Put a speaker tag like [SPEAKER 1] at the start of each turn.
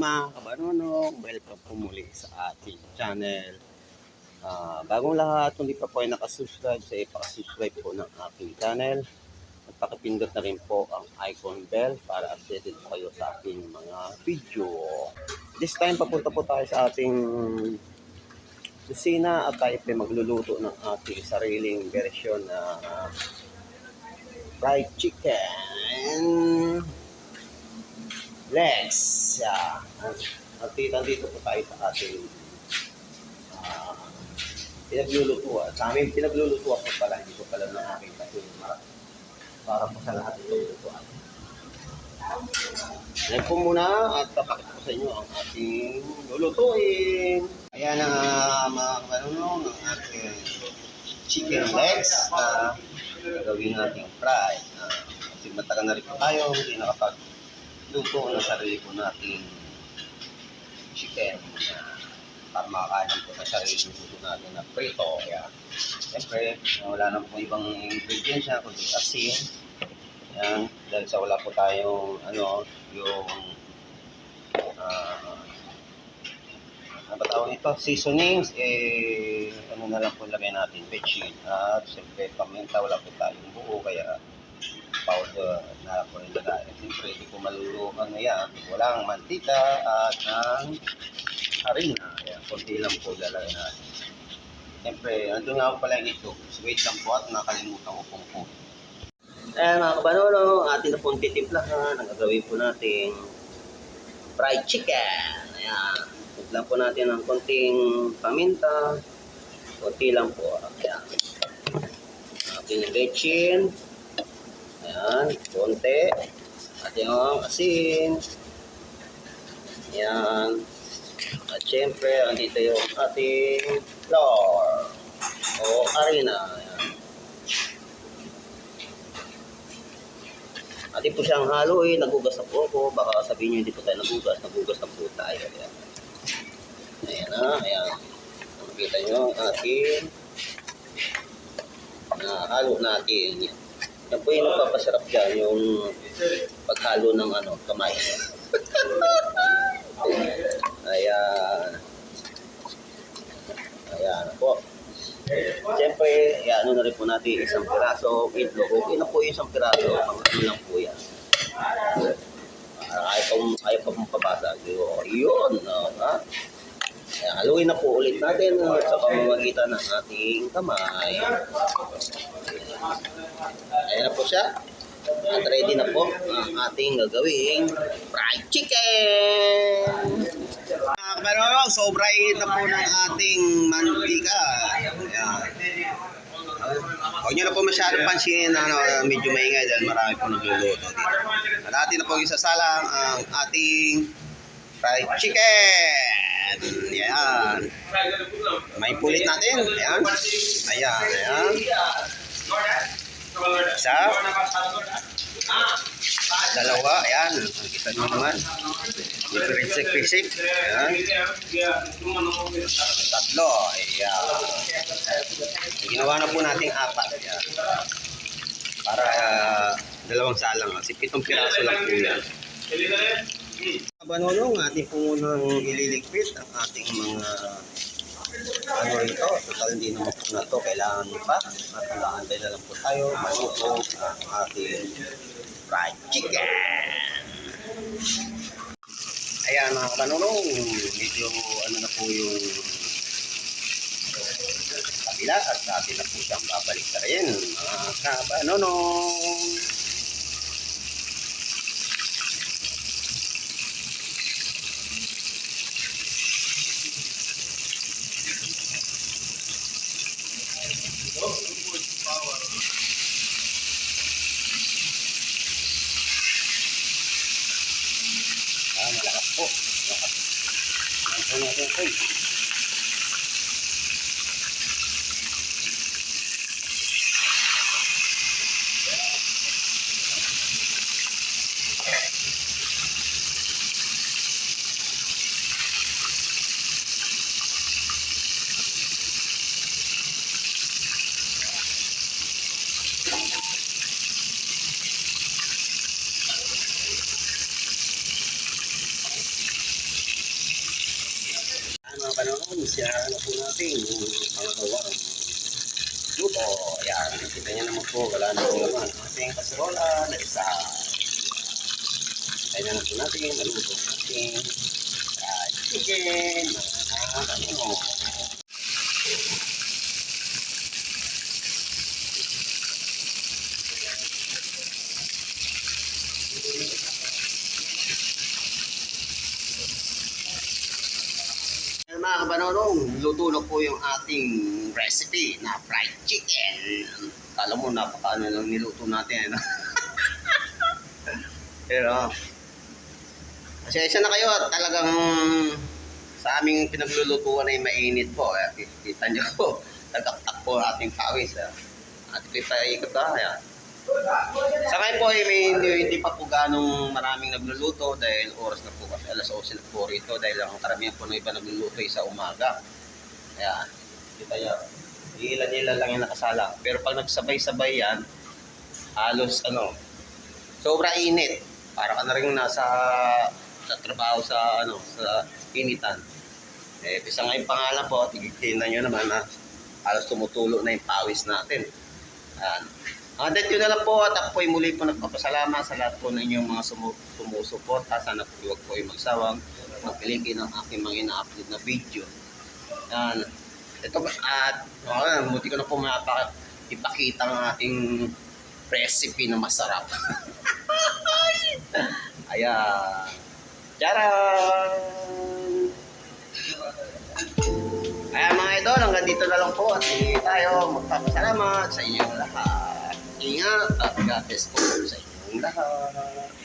[SPEAKER 1] mga kabanonong, welcome po muli sa ating channel. Ah, bagong lahat, kung di pa po ay nakasubscribe, sa ipakasubscribe po ng aking channel. At pakipindot na rin po ang icon bell para updated po kayo sa ating mga video. This time, papunta po tayo sa ating kusina at tayo po magluluto ng ating sariling version na fried chicken legs. Yeah. At dito po tayo sa ating uh, pinaglulutuan. Sa amin, pinaglulutuan ko pala, hindi ko pala ng aking kasuma. Para po sa lahat itong lutuan. Ngayon po muna at papakita ko sa inyo ang ating lulutuin. Ayan ang uh, mga kapanunong ang ating chicken legs na gagawin nating fry. Uh, kasi matagal na rin po tayo, hindi nakapag luto ng sarili po nating chicken na para makakain po sa sarili luto natin na prito. Kaya, siyempre, wala na po ibang ingredients siya, kundi asin. Yan, dahil sa wala po tayong, ano, yung, ah, ano ba tawag ito? Seasonings, eh, ano na lang po lagay natin, veggie. At siyempre, paminta, wala po tayong buo, kaya powder na po rin lagay. Siyempre, hindi ko malulukan na yan. Walang mantika at ng harina. Ayan, konti lang po lalagay natin. Siyempre, andun nga po pala yung ito. Wait lang po at nakalimutan ko pong po. Ayan mga kabanolo, atin na pong titimplahan. Ang gagawin po natin fried chicken. Ayan. Tiplan po natin ng konting paminta. Konti lang po. Ayan. Ating bechin. Ayan, konti. At yung asin. Ayan. At syempre, andito yung ating flour o harina. Ayan. Atin po siyang haluin, nagugas na po ako. Baka sabihin nyo hindi po tayo nagugas, nagugas na po tayo. Ayan. Ayan na, ayan. Nakikita nyo ang ating na halo natin. Yan. Yan po yung nagpapasarap dyan, yung paghalo ng ano, kamay. Ayan. Ayan po. Siyempre, ano na rin po natin, isang piraso, itlog. Okay na po yung isang piraso, pang ano lang po yan. Para ayaw pa, ayaw pa mong pabasa. Yun, ha? Haluin na po ulit natin uh, sa pamamagitan ng ating kamay. Ayan na po siya. At ready na po ang ating gagawing fried chicken. Kabarong, sobrang init na po ng ating mantika. Ayan. Huwag nyo na po masyadong pansinin na ano, medyo maingay dahil marami po nagluluto dito. At atin na po isasalang ang ating fried chicken. Ayan. May pulit natin. Ayan. Ayan. Ayan. Isa. Dalawa. Ayan. Kita nyo naman. Pipisik-pisik. Ayan. Tatlo. Ayan. Ginawa na po nating apat. Ayan. Para uh, dalawang salang. Kasi pitong piraso lang po yan. Abanolong, ating po munang ililigpit ang ating mga ano rito. Total hindi naman po na to kailangan pa. At nakaantay na lang po tayo. Maluto ang ating fried chicken. Ayan mga kabanolong, medyo ano na po yung kabila at atin na po siyang babalik na rin mga kabanolong. Ayan po siya na po natin yung pangakawang luto. Ayan, kita niyo naman po, wala na po naman. Ating kaserola na isa. Kaya na po natin, naluto natin. Fried chicken. Ah, ano. Ayan, mga kabanonong, luto na po yung ating recipe na fried chicken. Kala mo, napaka ano lang niluto natin. Ano? Pero, pasensya na kayo talagang sa aming pinaglulutuan ay mainit po. Eh, kita nyo po, nagkaktak po ating pawis. ah. At ito'y paikot na. Ayan. Sa ngayon po ay may hindi, hindi pa po ganong maraming nagluluto dahil oras na po kasi alas 11 na po rito dahil ang karamihan po ng iba nagluluto ay sa umaga. Kaya, kita nyo, ilan-ilan lang yung nakasala. Pero pag nagsabay-sabay yan, halos ano, sobra init. Para ka na rin nasa sa trabaho sa ano sa initan. Eh, isa nga yung pangalan po, tignan nyo naman na halos tumutulo na yung pawis natin. Ayan. Ang update yun na lang po at ako po muli po nagpapasalamat sa lahat po ng inyong mga sumu- sumusuporta. Sana po huwag po ay magsawang magpiliki ng aking mga ina-upload na video. Yan. Ito at uh, muti ko na po mapa, ipakita ang ating recipe na masarap. Ayan. Charan! Ayan mga idol, hanggang dito na lang po at hindi tayo magpapasalamat sa inyong lahat. Ingat at God bless po sa inyong lahat.